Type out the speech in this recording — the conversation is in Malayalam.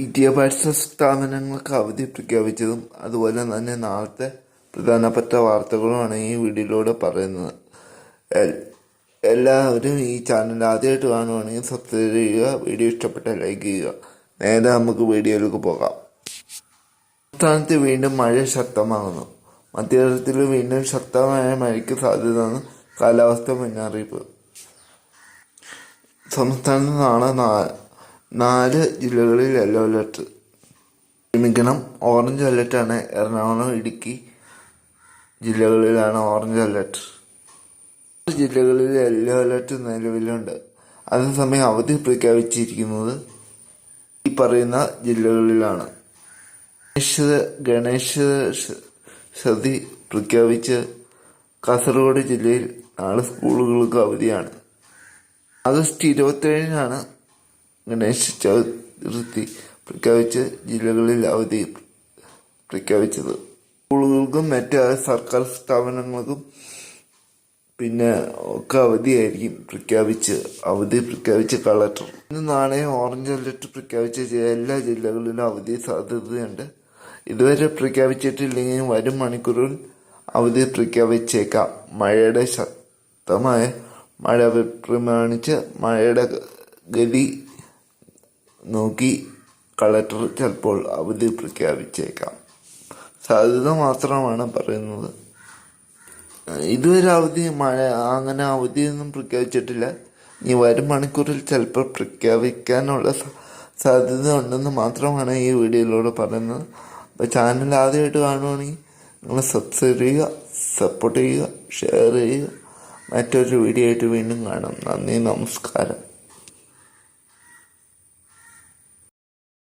വിദ്യാഭ്യാസ സ്ഥാപനങ്ങൾക്ക് അവധി പ്രഖ്യാപിച്ചതും അതുപോലെ തന്നെ നാളത്തെ പ്രധാനപ്പെട്ട വാർത്തകളുമാണ് ഈ വീഡിയോയിലൂടെ പറയുന്നത്. എല്ലാവരും ഈ ചാനൽ ആദ്യമായിട്ട് കാണുവാണെങ്കിൽ സബ്സ്ക്രൈബ് ചെയ്യുക വീഡിയോ ഇഷ്ടപ്പെട്ടാൽ ലൈക്ക് ചെയ്യുക. നേരെ നമുക്ക് വീഡിയോയിലേക്ക് പോകാം. സംസ്ഥാനത്ത് വീണ്ടും മഴ ശക്തമാകുന്നു. മധ്യതലത്തിൽ വീണ്ടും ശക്തമായ മഴയ്ക്ക് സാധ്യതയാണ് കാലാവസ്ഥ മുന്നറിയിപ്പ്. സംസ്ഥാനത്ത് നാളെ നാല് ജില്ലകളിൽ യെല്ലോ അലർട്ട് ക്ഷമിക്കണം ഓറഞ്ച് അലർട്ടാണ് എറണാകുളം ഇടുക്കി ജില്ലകളിലാണ് ഓറഞ്ച് അലർട്ട് ജില്ലകളിൽ യെല്ലോ അലർട്ട് നിലവിലുണ്ട്. അതേസമയം അവധി പ്രഖ്യാപിച്ചിരിക്കുന്നത് ഈ പറയുന്ന ജില്ലകളിലാണ്. ഗണേശ ഗണേശ സതി പ്രഖ്യാപിച്ച് കാസർഗോഡ് ജില്ലയിൽ നാളെ സ്കൂളുകൾക്ക് അവധിയാണ്. ആഗസ്റ്റ് ഇരുപത്തേഴിനാണ് ഗണേശ ചതുർത്ഥി പ്രഖ്യാപിച്ച് ജില്ലകളിൽ അവധി പ്രഖ്യാപിച്ചത്. സ്കൂളുകൾക്കും മറ്റ് സർക്കാർ സ്ഥാപനങ്ങൾക്കും പിന്നെ ഒക്കെ അവധിയായിരിക്കും പ്രഖ്യാപിച്ച് അവധി പ്രഖ്യാപിച്ച് കളക്ടർ. ഇന്ന് നാളെ ഓറഞ്ച് അലർട്ട് പ്രഖ്യാപിച്ച എല്ലാ ജില്ലകളിലും അവധി സാധ്യതയുണ്ട്. ഇതുവരെ പ്രഖ്യാപിച്ചിട്ടില്ലെങ്കിൽ വരും മണിക്കൂറിൽ അവധി പ്രഖ്യാപിച്ചേക്കാം. മഴയുടെ ശക്തമായ മഴ പ്രമാണിച്ച് മഴയുടെ ഗതി നോക്കി കളക്ടർ ചിലപ്പോൾ അവധി പ്രഖ്യാപിച്ചേക്കാം. സാധ്യത മാത്രമാണ് പറയുന്നത്. ഇതുവരെ അവധി മഴ അങ്ങനെ അവധിയൊന്നും പ്രഖ്യാപിച്ചിട്ടില്ല. ഇനി വരും മണിക്കൂറിൽ ചിലപ്പോൾ പ്രഖ്യാപിക്കാനുള്ള സാധ്യത ഉണ്ടെന്ന് മാത്രമാണ് ഈ വീഡിയോയിലൂടെ പറയുന്നത്. അപ്പോൾ ചാനൽ ആദ്യമായിട്ട് കാണുവാണെങ്കിൽ നിങ്ങൾ സബ്സ്ക്രൈബ് ചെയ്യുക സപ്പോർട്ട് ചെയ്യുക ഷെയർ ചെയ്യുക. മറ്റൊരു വീഡിയോ ആയിട്ട് വീണ്ടും കാണാം. നന്ദി നമസ്കാരം.